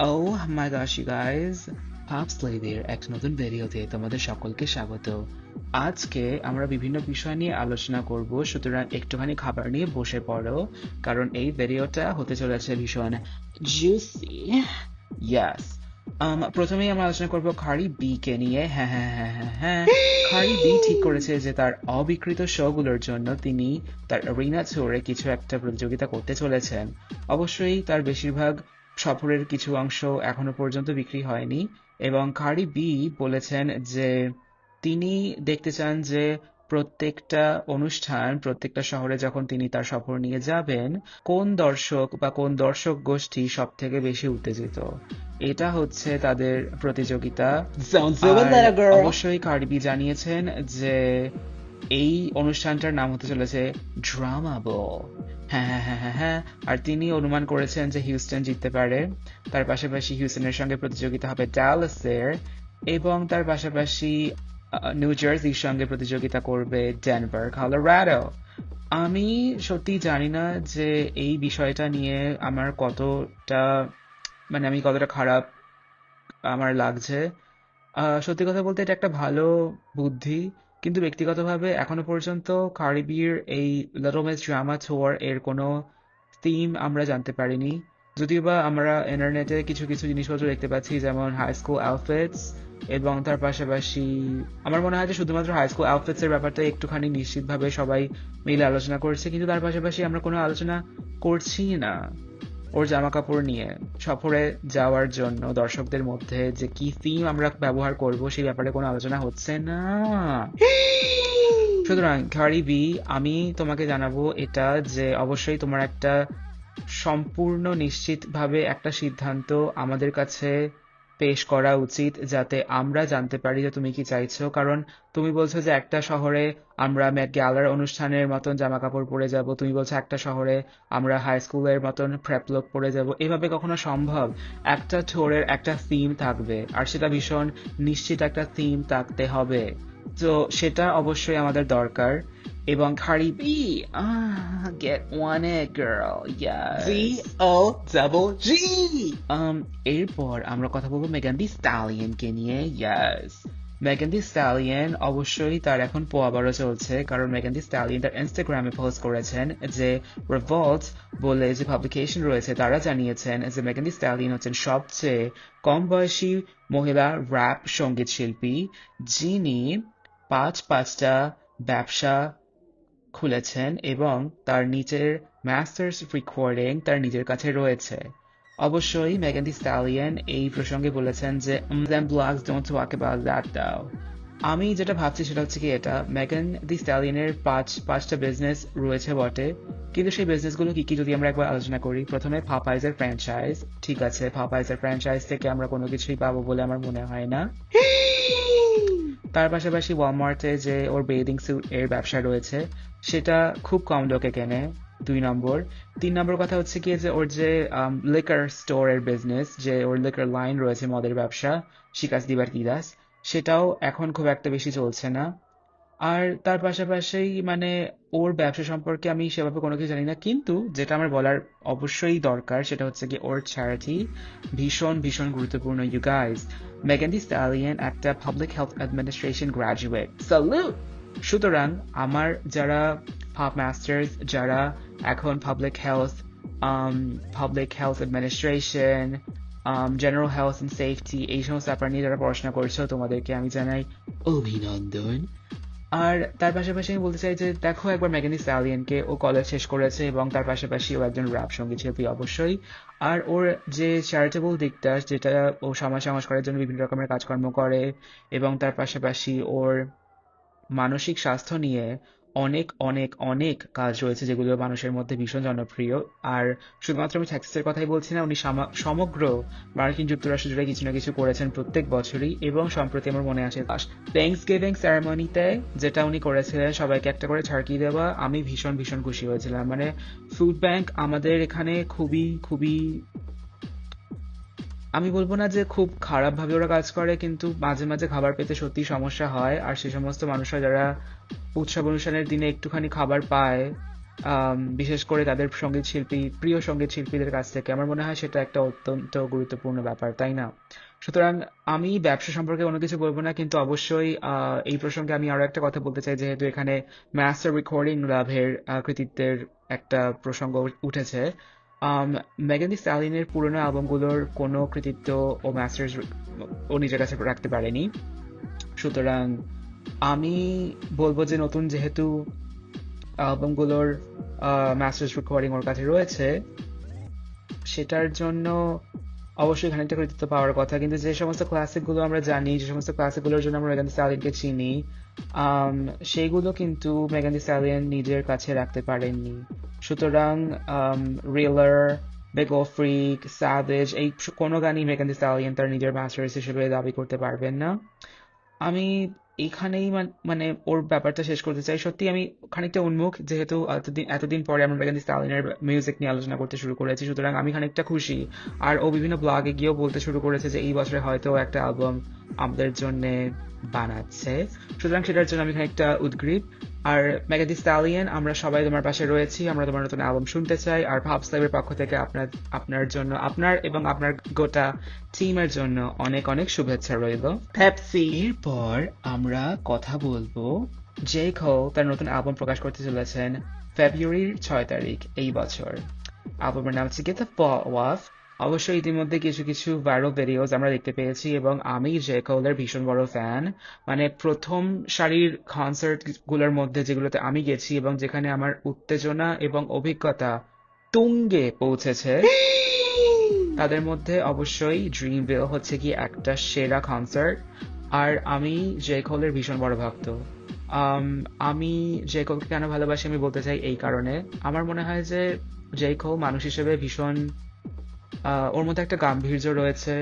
Oh my gosh, you guys! পাপ স্লেভের একটা নতুন ভিডিওতে তোমাদের সকলকে স্বাগত। আজকে আমরা বিভিন্ন বিষয় নিয়ে আলোচনা করব সুতরাং একটুখানি খাবার নিয়ে বসে পড়ো কারণ এই ভিডিওটা হতে চলেছে ভীষণ জুসি ইয়াস প্রথমেই আমরা আলোচনা করব খারি বি কে নিয়ে। হ্যাঁ হ্যাঁ হ্যাঁ হ্যাঁ হ্যাঁ। খারি বি ঠিক করেছে যে তার অবিকৃত শোগুলোর জন্য তিনি তার রিনা ছোড়ে কিছু একটা প্রতিযোগিতা করতে চলেছেন। অবশ্যই তার বেশিরভাগ সফরের কিছু অংশ এখনও পর্যন্ত বিক্রি হয়নি এবং কারি বি বলেছেন যে তিনি দেখতে চান যে প্রত্যেকটা অনুষ্ঠান প্রত্যেকটা শহরে যখন তিনি তার সফর নিয়ে যাবেন কোন দর্শক বা কোন দর্শক গোষ্ঠী সব থেকে বেশি উত্তেজিত এটা হচ্ছে তাদের প্রতিযোগিতা. অবশ্যই কার্ডিবি জানিয়েছেন যে এই অনুষ্ঠানটার নাম হতে চলেছে ড্রামা বল হ্যাঁ হ্যাঁ হ্যাঁ হ্যাঁ হ্যাঁ। আর তিনি অনুমান করেছেন যে হিউস্টন জিততে পারে। তার পাশাপাশি হিউস্টনের সঙ্গে প্রতিযোগিতা হবে ডালাসের এবং তার পাশাপাশি নিউ জার্সির সঙ্গে প্রতিযোগিতা করবে ডেনভার কলোরাডো আমি সত্যি জানি না যে এই বিষয়টা নিয়ে আমার কতটা মানে আমি কতটা খারাপ আমার লাগছে। সত্যি কথা বলতে এটা একটা ভালো বুদ্ধি। কিন্তু ব্যক্তিগতভাবে এখনও পর্যন্ত কারিবির এই লিটল মিস ড্রামা টুর এর কোনো থিম আমরা জানতে পারিনি। যদিও বা আমরা ইন্টারনেটে কিছু কিছু জিনিসপত্র দেখতে পাচ্ছি, যেমন হাই স্কুল আউটফিটস এবং তার পাশাপাশি আমার মনে হয় যে শুধুমাত্র হাই স্কুল আউটফিটস এর ব্যাপারটা একটুখানি নিশ্চিতভাবে সবাই মিলে আলোচনা করছে, কিন্তু তার পাশাপাশি আমরা কোনো আলোচনা করছি না। ওর জামাকাপড় নিয়ে সফরে যাওয়ার জন্য দর্শকদের মধ্যে যে কি থিম আমরা ব্যবহার করব সেই ব্যাপারে কোনো আলোচনা হচ্ছে না। সুতরাং খারি বি আমি তোমাকে জানাব এটা যে অবশ্যই তোমার একটা সম্পূর্ণ নিশ্চিতভাবে একটা সিদ্ধান্ত আমাদের কাছে পেশ করা উচিত যাতে আমরা জানতে পারি যে তুমি কি চাইছো। কারণ তুমি বলছো যে একটা শহরে আমরা ম্যাট গ্যালার অনুষ্ঠানের মতন জামা কাপড় পরে যাব। তুমি বলছো একটা শহরে আমরা হাই স্কুলের মতন প্রেপ লুক পরে যাব। এভাবে কখনো সম্ভব? একটা ঠোরের একটা থিম থাকবে। আর সেটা ভীষণ নিশ্চিত একটা থিম থাকতে হবে। তো সেটা অবশ্যই আমাদের দরকার। এবং Cardi B get one a girl yes Z O double G. um, এরপর আমরা কথা বলব মেগান দি স্টালিয়নকে নিয়ে ইয়াস মেগান দি স্টালিয়ন অবশ্যই তার এখন পোয়াবারও চলছে কারণ মেগান দি স্টালিয়ন তার ইনস্টাগ্রামে পোস্ট করেছেন যে রিভল্ট বলে যে পাবলিকেশন রয়েছে তারা জানিয়েছেন যে মেগান দি স্টালিয়ন হচ্ছেন সবচেয়ে কম বয়সী মহিলা র্যাপ সংগীত শিল্পী যিনি পাঁচ পাঁচটা ব্যবসা খুলেছেন এবং তার নিচের মাস্টার্স রেকর্ডিং তার নিজের কাছে রয়েছে। অবশ্যই মেগান স্টালিয়ন এই প্রসঙ্গে বলেছেন যে about that, though. আমি যেটা ভাবছি সেটা হচ্ছে কি এটা মেগান দি স্টালিয়নের পাঁচ, পাঁচটা বিজনেস রয়েছে বটে। কিন্তু সেই বিজনেসগুলো কি কি যদি আমরা একবার আলোচনা করি, প্রথমে ফাপাইজের ফ্র্যাঞ্চাইজ ঠিক আছে? ফাপাইজের ফ্র্যাঞ্চাইজ থেকে আমরা কোনো কিছুই পাবো বলে আমার মনে হয় না। তার পাশাপাশি ওয়ালমার্টে যে ওর বেদিং স্যুট এর ব্যবসা রয়েছে, সেটা খুব কম লোকে কেনে, দুই নম্বর। তিন নম্বর কথা হচ্ছে কি যে ওর যে লিকার স্টোর এর বিজনেস যে ওর লিকার লাইন রয়েছে মদের ব্যবসা, শিকাস দিবার্কিদাস সেটাও এখন খুব একটা বেশি চলছে না। আর তার পাশাপাশি মানে ওর ব্যবসা সম্পর্কে আমি সেভাবে কোনো কিছু জানি না, কিন্তু যেটা আমার বলার অবশ্যই দরকার, সেটা হচ্ছে কি ওর চ্যারিটি ভীষণ ভীষণ গুরুত্বপূর্ণ। ইউ গাইজ মেগান দি স্টালিয়ন একটা public health administration graduate salute সুতরাং আমার যারা পাপ মাস্টার্স যারা এখন public health public health administration general health and safety এই সমস্ত ব্যাপার নিয়ে যারা পড়াশোনা করছ, তোমাদেরকে আমি জানাই অভিনন্দন। আর তার পাশাপাশি আমি বলতে চাই যে, দেখো একবার ম্যাগানি স্যালিয়ানকে ও কলেজ শেষ করেছে এবং তার পাশাপাশি ও একজন র্যাপ সংগীত শিল্পী অবশ্যই। আর ওর যে চ্যারিটেবল দিকটা, যেটা ও সমাজ সংস্কারের জন্য বিভিন্ন রকমের কাজকর্ম করে এবং তার পাশাপাশি ওর মানসিক স্বাস্থ্য নিয়ে অনেক অনেক অনেক কাজ রয়েছে যেগুলো মানুষের মধ্যে ভীষণ জনপ্রিয়। আর শুধুমাত্র আমি ট্যাক্সের কথাই বলছি না, উনি সামা- সমগ্র মার্কিন যুক্তরাষ্ট্র জুড়ে কিছু না কিছু করেছেন প্রত্যেক বছরই এবং সম্প্রতি আমার মনে আছে থ্যাংকস গিভিং সেরেমনিতে যেটা উনি করেছিলেন, সবাইকে একটা করে ছাড়কি দেওয়া, আমি ভীষণ ভীষণ খুশি হয়েছিলাম। মানে ফুড ব্যাংক আমাদের এখানে খুবই খুবই আমি বলব না যে খুব খারাপ ভাবে ওরা কাজ করে, কিন্তু মাঝে মাঝে খাবার পেতে সত্যি সমস্যা হয়। আর সে সমস্ত মানুষরা যারা উৎসব অনুষ্ঠানের দিনে একটুখানি খাবার পায় বিশেষ করে তাদের সংগীত শিল্পী, প্রিয় সংগীত শিল্পীদের কাছ থেকে। আমার মনে হয় সেটা একটা অত্যন্ত গুরুত্বপূর্ণ ব্যাপার, তাই না? সুতরাং আমি ব্যবসা সম্পর্কে কোনো কিছু বলব না, কিন্তু অবশ্যই এই প্রসঙ্গে আমি আরও একটা কথা বলতে চাই, যেহেতু এখানে মাস্টার রেকর্ডিং লাভের কৃতিত্বের একটা প্রসঙ্গ উঠেছে। মেগান দি স্ট্যালিনের পুরোনো অ্যালবামগুলোর কোনো কৃতিত্ব ও মাস্টার্স ও নিজের কাছে রাখতে পারেনি। সুতরাং আমি বলব যে নতুন যেহেতু অ্যালবামগুলোর মাস্টার্স রেকর্ডিং ওর কাছে রয়েছে, সেটার জন্য অবশ্যই খানিকটা কৃতিত্ব পাওয়ার কথা। কিন্তু যে সমস্ত ক্লাসিকগুলো আমরা জানি, যে সমস্ত ক্লাসিকগুলোর জন্য আমরা মেগান স্যালিনকে চিনি সেইগুলো কিন্তু মেগান স্যালিয়ন নিজের কাছে রাখতে পারেননি। সুতরাং রিলার বেগো ফ্রিক স্যাভেজ এই কোনো গানই মেগান স্যালিয়ন তার নিজের মাস্টার্স হিসেবে দাবি করতে পারবেন না। আমি এখানেই মান- ওর ব্যাপারটা শেষ করতে চাই। সত্যি আমি খানিকটা উন্মুখ, যেহেতু এতদিন এতদিন পরে আমরা মেগান স্টালিনের মিউজিক নিয়ে আলোচনা করতে শুরু করেছি। সুতরাং আমি খানিকটা খুশি। আর ও বিভিন্ন ব্লগে গিয়েও বলতে শুরু করেছে যে এই বছরে হয়তো একটা অ্যালবাম আমাদের জন্য বানাচ্ছে। সুতরাং সেটার জন্য আমি খানিকটা উদ্গ্রীব। আর মেগান দি স্টালিয়ন আমরা সবাই তোমার পাশে রয়েছি, আমরা তোমার নতুন অ্যালবাম শুনতে চাই। আর ভাবস লাইভের পক্ষ থেকে আপনার আপনার জন্য, আপনার এবং আপনার গোটা টিমের জন্য অনেক অনেক শুভেচ্ছা রইল। Pepsi. এরপর আমরা কথা বলব জে কো তার নতুন অ্যালবাম প্রকাশ করতে চলেছেন ফেব্রুয়ারির ছয় তারিখ, এই বছর। অ্যালবামের নাম হচ্ছে গেট দ্য ওয়াফ অবশ্যই ইতিমধ্যে কিছু কিছু ভাইরাল ভিডিওস আমরা দেখতে পেয়েছি এবং আমি জে কৌলের ভীষণ বড় ফ্যান মানে প্রথম সারির কনসার্টগুলোর মধ্যে যেগুলোতে আমি গেছি এবং যেখানে আমার উত্তেজনা এবং অভিজ্ঞতা তুঙ্গে পৌঁছেছে তাদের মধ্যে অবশ্যই ড্রিমভিল হচ্ছে কি একটা সেরা কনসার্ট আর আমি জে কোলের ভীষণ বড় ভক্ত। আম, জে কোলকে কেন ভালোবাসি আমি বলতে চাই এই কারণে। আমার মনে হয় যে জে কোল মানুষ হিসেবে ভীষণ ওর মধ্যে একটা গাম্ভীর্য রয়েছে,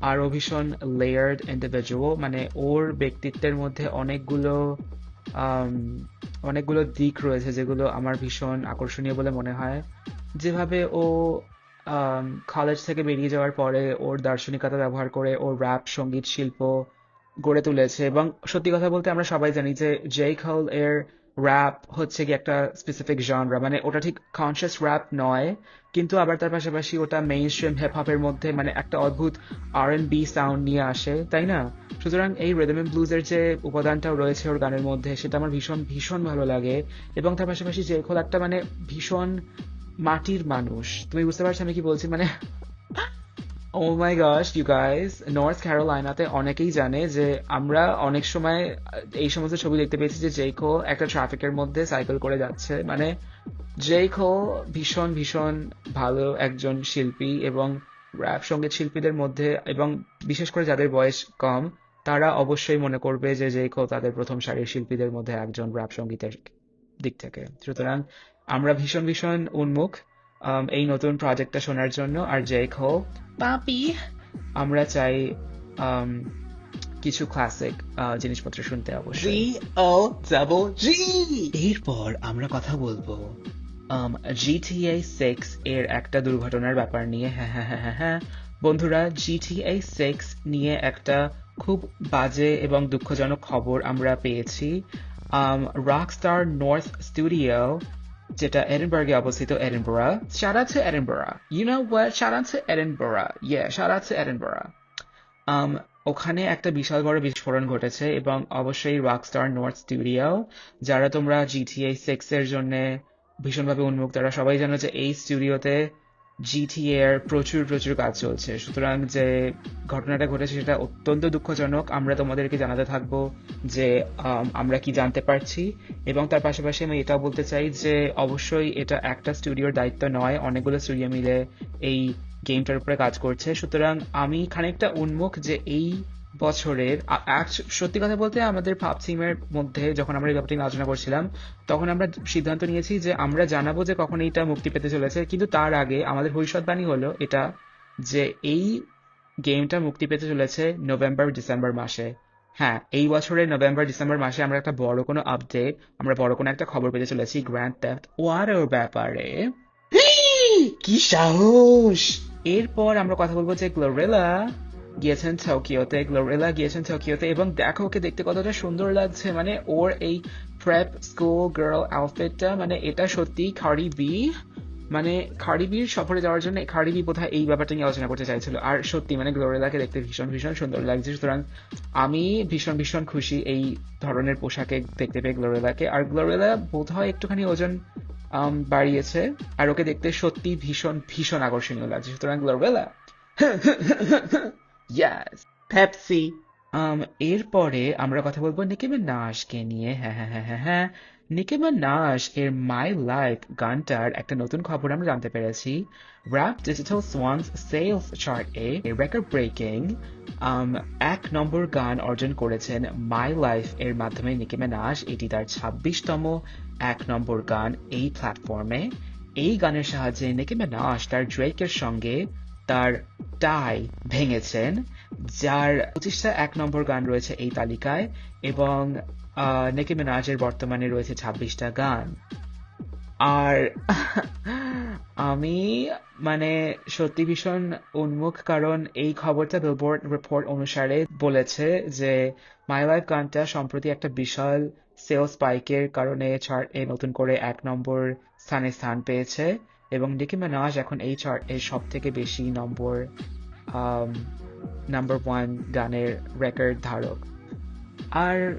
আর ও ভীষণ লেয়ার্ড ইন্ডিভিজুয়াল মানে ওর ব্যক্তিত্বের মধ্যে অনেকগুলো অনেকগুলো দিক রয়েছে যেগুলো আমার ভীষণ আকর্ষণীয় বলে মনে হয়। যেভাবে ও কলেজ থেকে বেরিয়ে যাওয়ার পরে ওর দার্শনিকতা ব্যবহার করে ওর র্যাপ সংগীত শিল্প গড়ে তুলেছে এবং সত্যি কথা বলতে আমরা সবাই জানি যে জে খাউল এর র্যাপ হচ্ছে কি একটা স্পেসিফিক জনরা মানে ওটা ঠিক কনসিয়াস র্যাপ নয়, কিন্তু আবার তার পাশাপাশি ওটা মেইন স্ট্রিম হিপ মধ্যে মানে একটা অদ্ভুত আর এন বি সাউন্ড নিয়ে আসে, তাই না? সুতরাং এই রেদম এন্ড ব্লুজের যে উপাদানটাও রয়েছে ওর গানের মধ্যে, সেটা আমার ভীষণ ভীষণ ভালো লাগে। এবং তার পাশাপাশি জে খোল একটা মানে ভীষণ মাটির মানুষ, তুমি বুঝতে পারছ আমি কি বলছি? মানে ও my gosh you guys North ক্যারোলাইনাতে অনেকেই জানে যে আমরা অনেক সময়, এই সমস্ত ছবি দেখতে পেয়েছি যে জেইকো একটা ট্রাফিকের মধ্যে সাইকেল করে যাচ্ছে। মানে জেইকো ভীষণ ভীষণ ভালো একজন শিল্পী এবং র্যাপ সংগীত শিল্পীদের মধ্যে এবং বিশেষ করে যাদের বয়স কম, তারা অবশ্যই মনে করবে যে জেইকো তাদের প্রথম সারির শিল্পীদের মধ্যে একজন র্যাপ সঙ্গীতের দিক থেকে। সুতরাং আমরা ভীষণ ভীষণ উন্মুখ। এই নতুন প্রজেক্টটা শোনার জন্য আর জেইকো পাপি। আমরা চাই কিছু ক্লাসিক জিনিসপত্র শুনতে অবশ্যই। এরপর আমরা কথা বলব জিটিএ সিক্স এর একটা দুর্ঘটনার ব্যাপার নিয়ে। হ্যাঁ হ্যাঁ হ্যাঁ হ্যাঁ হ্যাঁ। বন্ধুরা জিটিএ সিক্স নিয়ে একটা খুব বাজে এবং দুঃখজনক খবর আমরা পেয়েছি। রকস্টার নর্থ স্টুডিও যেটা এডিনবার্গে অবস্থিত Edinburgh shout out to Edinburgh you know what? Shout out to Edinburgh yeah shout out to Edinburgh um, ওখানে একটা বিশাল বড় বিস্ফোরণ ঘটেছে এবং অবশ্যই রকস্টার নর্থ স্টুডিও যারা তোমরা জিটিএ সিক্স এর জন্য ভীষণভাবে উন্মুখ তারা সবাই জানো যে এই স্টুডিওতে জিটিএ এর প্রচুর প্রচুর কাজ চলছে। সুতরাং যে ঘটনাটা ঘটেছে সেটা অত্যন্ত দুঃখজনক। আমরা তোমাদেরকে জানাতে থাকব যে আমরা কি জানতে পারছি। এবং তার পাশাপাশি আমি এটাও বলতে চাই যে, অবশ্যই এটা একটা স্টুডিওর দায়িত্ব নয়। অনেকগুলো স্টুডিও মিলে এই গেমটার উপরে কাজ করছে। সুতরাং আমি খানিকটা উন্মুখ যে এই বছরের সত্যি কথা বলতে আমাদের পাপ থিমের মধ্যে যখন আমরা এই ব্যাপারটি আলোচনা করছিলাম তখন আমরা সিদ্ধান্ত নিয়েছি যে আমরা জানাব যে কখন এইটা মুক্তি পেতে চলেছে। কিন্তু তার আগে আমাদের ভবিষ্যৎবাণী হলো এটা যে এই গেমটা মুক্তি পেতে চলেছে নভেম্বর ডিসেম্বর মাসে। হ্যাঁ এই বছরের নভেম্বর ডিসেম্বর মাসে আমরা একটা বড় কোনো আপডেট আমরা বড় কোনো একটা খবর পেতে চলেছি গ্র্যান্ড থেফট ওয়ারের ব্যাপারে। কি সাহস! এরপর আমরা কথা বলব যে গ্লোরেলা গিয়েছেন টোকিওতে, গ্লোরেলা গিয়েছেন টোকিওতে এবং দেখো ওকে দেখতে কতটা সুন্দর লাগছে। মানে ওর এই প্রেপ স্কুল গার্ল আউটফিটটা মানে এটা সত্যি খাড়ি বি মানে খাড়ি বির সফরে যাওয়ার জন্য খাড়ি বি বোধহয় এই ব্যাপারটা নিয়ে আলোচনা করতে চাইছিল। আর সত্যি মানে গ্লোরেলাকে দেখতে ভীষণ ভীষণ সুন্দর লাগছে। সুতরাং আমি ভীষণ ভীষণ খুশি এই ধরনের পোশাকে দেখতে পেয়ে গ্লোরেলাকে। আর গ্লোরেলা বোধহয় একটুখানি ওজন বাড়িয়েছে আর ওকে দেখতে সত্যি ভীষণ ভীষণ আকর্ষণীয় লাগছে। সুতরাং গ্লোরেলা ইয়াস Pepsi. um, এরপরে আমরা কথা বলব নিকি মিনাজকে নিয়ে। হ্যাঁ হ্যাঁ হ্যাঁ হ্যাঁ হ্যাঁ। নিকি মিনাজ এর মাই লাইফ গানটার একটা নতুন খবর আমরা জানতে পেরেছি। Rap digital songs sales chart record breaking এক নম্বর গান অর্জন করেছেন মাই লাইফ এর মাধ্যমে নিকি মিনাজ এটি তার ছাব্বিশতম এক নম্বর গান এই প্ল্যাটফর্মে এই গানের সাহায্যে নিকি মিনাজ তার ড্রেকের সঙ্গে তার টাই ভেঙেছেন, যার পঁচিশটা এক নম্বর গান রয়েছে এই তালিকায় এবং নেকি মিনাজের বর্তমানে রয়েছে ছাব্বিশটা গান। আর আমি মানে সত্যি ভীষণ উন্মুখ, কারণ এই খবরটা বিলবোর্ড রিপোর্ট অনুসারে বলেছে যে মাই লাইফ গানটা সম্প্রতি একটা বিশাল সেলস স্পাইকের কারণে নতুন করে এক নম্বর স্থানে স্থান পেয়েছে। এবং নিকি মিনাজ এখন এই চার্ট এর সব থেকে বেশি নম্বর নাম্বার ওয়ান গানের রেকর্ড ধারক। আর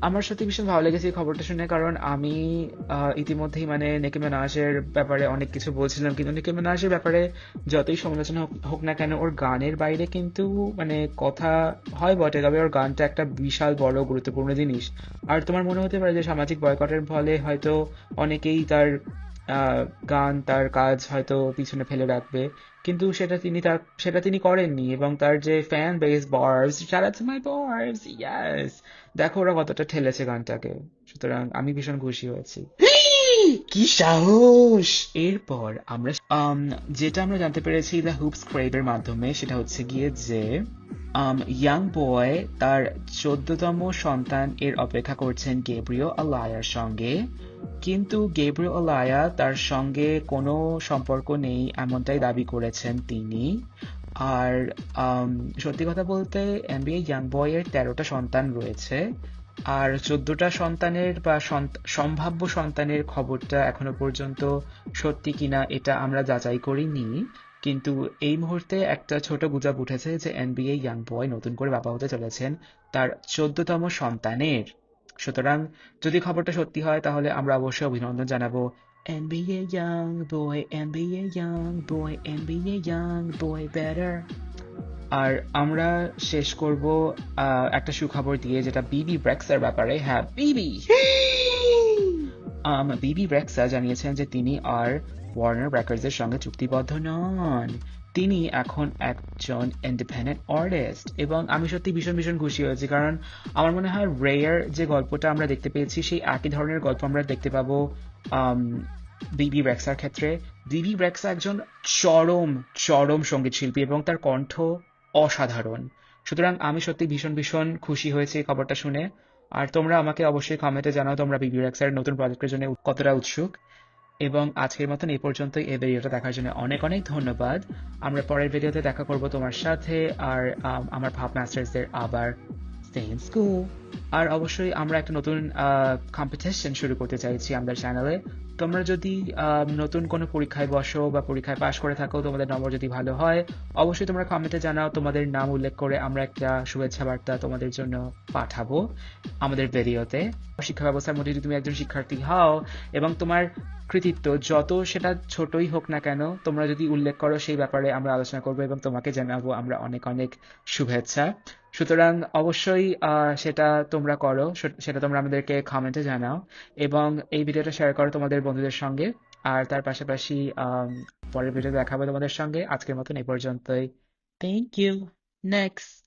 আমার সত্যি ভীষণ ভালো লেগেছে এই খবরটা শুনে, কারণ আমি ইতিমধ্যেই মানে নিকি মিনাজের ব্যাপারে অনেক কিছু বলছিলাম, কিন্তু নিকি মিনাজের ব্যাপারে যতই সমালোচনা হোক- না কেন, ওর গানের বাইরে কিন্তু মানে কথা হয় বটে, তবে ওর গানটা একটা বিশাল বড় গুরুত্বপূর্ণ জিনিস। আর তোমার মনে হতে পারে যে সামাজিক বয়কটের ফলে হয়তো অনেকেই তার গান তার কাজ হয়তো পিছনে ফেলে রাখবে। কিন্তু সেটা তিনি তার, সেটা তিনি করেননি এবং তার যে fan base Barbz shout my my yes! দেখো ওরা কতটা ঠেলেছে গানটাকে। সুতরাং আমি ভীষণ খুশি হয়েছি। কি সাহস! এরপর আমরা যেটা আমরা জানতে পেরেছি দ্য হুপস ক্রেবের মাধ্যমে, সেটা হচ্ছে গিয়ে যে ইয়াং বয় তার চোদ্দতম সন্তান এর অপেক্ষা করছেন গেব্রিও আলায়ার সঙ্গে। কিন্তু গেব্রিও আলায়া তার সঙ্গে কোনো সম্পর্ক নেই, এমনটাই দাবি করেছেন তিনি। আর সত্যি কথা বলতে এনবিএ ইয়াং বয়ের তেরোটা সন্তান রয়েছে। আর চোদ্দটা সন্তানের বা সম্ভাব্য সন্তানের খবরটা এখনও পর্যন্ত সত্যি কিনা এটা আমরা যাচাই করিনি কিন্তু এই মুহূর্তে একটা ছোট গুজব উঠেছে যে এনবিএ ইয়াং বয় নতুন করে বাবা হতে চলেছেন তার চোদ্দতম সন্তানের সুতরাং যদি খবরটা সত্যি হয় তাহলে আমরা অবশ্যই অভিনন্দন জানাব NBA young boy, NBA young boy, NBA young boy better. আর আমরা শেষ করব একটা সুখবর দিয়ে যেটা বিবি ব্রেক্সের ব্যাপারে। হ্যাঁ বিবি আম, বিবি ব্রেক্সা জানিয়েছেন যে তিনি আর ওয়ার্নার রেকর্ডসের সঙ্গে চুক্তিবদ্ধ নন। তিনি এখন একজন ইন্ডিপেন্ডেন্ট আর্টিস্ট এবং আমি সত্যি ভীষণ ভীষণ খুশি হয়েছি কারণ আমার মনে হয় রেয়ার যে গল্পটা আমরা দেখতে পেয়েছি সেই একই ধরনের গল্প আমরা দেখতে পাবো বিবি ব্রেক্সার ক্ষেত্রে। বিবি ব্রেক্সা একজন চরম চরম সংগীত শিল্পী এবং তার কণ্ঠ অসাধারণ। সুতরাং আমি সত্যি ভীষণ ভীষণ খুশি হয়েছি এই খবরটা শুনে। আর তোমরা আমাকে অবশ্যই কমেন্টে জানাও তোমরা বিবি ব্রেক্সার নতুন প্রজেক্টের জন্য কতটা উৎসুক। এবং আজকের মতন এই পর্যন্ত এই ভিডিওটা দেখার জন্য অনেক অনেক ধন্যবাদ। আমরা পরের ভিডিওতে দেখা করব তোমার সাথে। আর আম, আমার ভাব মাস্টার্সদের আবার সেম স্কুল আর অবশ্যই আমরা একটা নতুন কম্পিটিশন শুরু করতে চাইছি আমাদের চ্যানেলে তোমরা যদি নতুন কোনো পরীক্ষায় বসো বা পরীক্ষায় পাশ করে থাকো, তোমাদের নম্বর যদি ভালো হয়, অবশ্যই তোমরা কমেন্টে জানাও, তোমাদের নাম উল্লেখ করে আমরা একটা শুভেচ্ছা বার্তা তোমাদের জন্য পাঠাবো আমাদের ভিডিওতে শিক্ষা ব্যবস্থার মধ্যে যদি তুমি একজন শিক্ষার্থী হও এবং তোমার কৃতিত্ব যত সেটা ছোটই হোক না কেন, তোমরা যদি উল্লেখ করো, সেই ব্যাপারে আমরা আলোচনা করব এবং তোমাকে জানাব আমরা অনেক অনেক শুভেচ্ছা। সুতরাং অবশ্যই সেটা তোমরা করো সেটা তোমরা আমাদেরকে কমেন্টে জানাও এবং এই ভিডিওটা শেয়ার করো তোমাদের বন্ধুদের সঙ্গে। আর তার পাশাপাশি পরের ভিডিও দেখাবো তোমাদের সঙ্গে। আজকের মতন এই পর্যন্তই। Thank you next